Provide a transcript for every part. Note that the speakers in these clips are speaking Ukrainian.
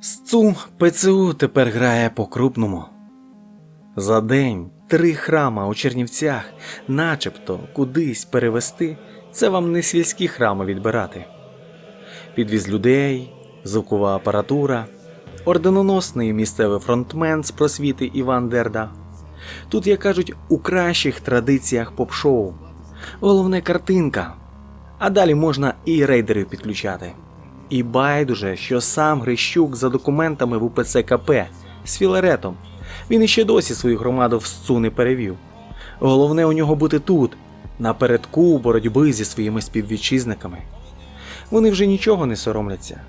СЦУ ПЦУ тепер грає по-крупному. За день три храма у Чернівцях, начебто кудись перевести, це вам не сільські храми відбирати. Підвіз людей, звукова апаратура, орденоносний місцевий фронтмен з просвіти Іван Дерда. Тут, як кажуть, у кращих традиціях поп-шоу. Головне картинка. А далі можна і рейдерів підключати. І байдуже, що сам Грищук за документами в УПЦ КП з Філаретом. Він іще досі свою громаду в СЦУ не перевів. Головне у нього бути тут, напередку боротьби зі своїми співвітчизниками. Вони вже нічого не соромляться.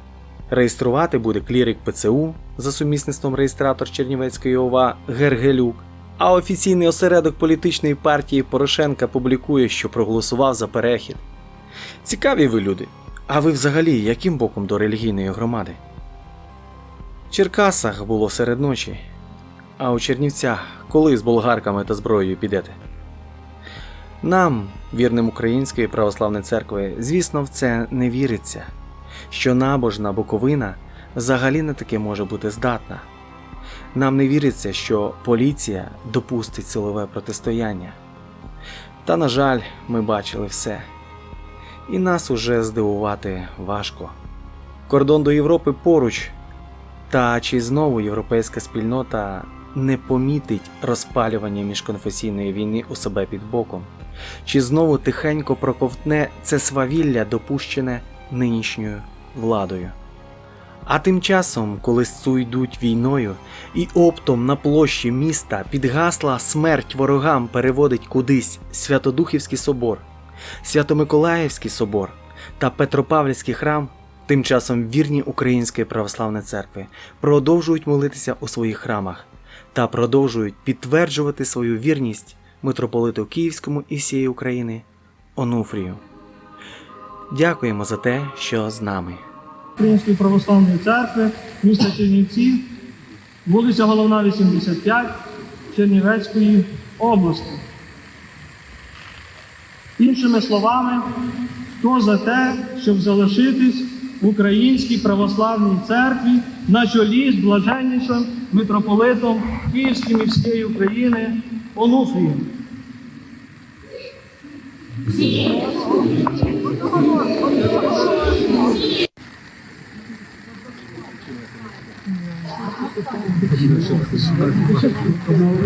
Реєструвати буде клірик ПЦУ за сумісництвом реєстратор Чернівецької ОВА Гергелюк. А офіційний осередок політичної партії Порошенка публікує, що проголосував за перехід. Цікаві ви люди. А ви взагалі яким боком до релігійної громади? В Черкасах було серед ночі, а у Чернівцях коли з болгарками та зброєю підете? Нам, вірним Української православної церкви, звісно, в це не віриться, що набожна Буковина взагалі не таки може бути здатна. Нам не віриться, що поліція допустить силове протистояння. Та, на жаль, ми бачили все. І нас уже здивувати важко. Кордон до Європи поруч. Та чи знову європейська спільнота не помітить розпалювання міжконфесійної війни у себе під боком? Чи знову тихенько проковтне це свавілля, допущене нинішньою владою? А тим часом, коли йдуть війною, і оптом на площі міста під гасла смерть ворогам переводить кудись Святодухівський собор, Свято-Миколаївський собор та Петропавлівський храм, тим часом вірні Української православної церкви продовжують молитися у своїх храмах та продовжують підтверджувати свою вірність митрополиту Київському і всієї України Онуфрію. Дякуємо за те, що з нами. Української православної церкви міста Чернівці, вулиця Головна, 85 Чернівецької області. Іншими словами, хто за те, щоб залишитись в Українській православній церкві на чолі з блаженнішим митрополитом Київським і всієї України Онуфрієм.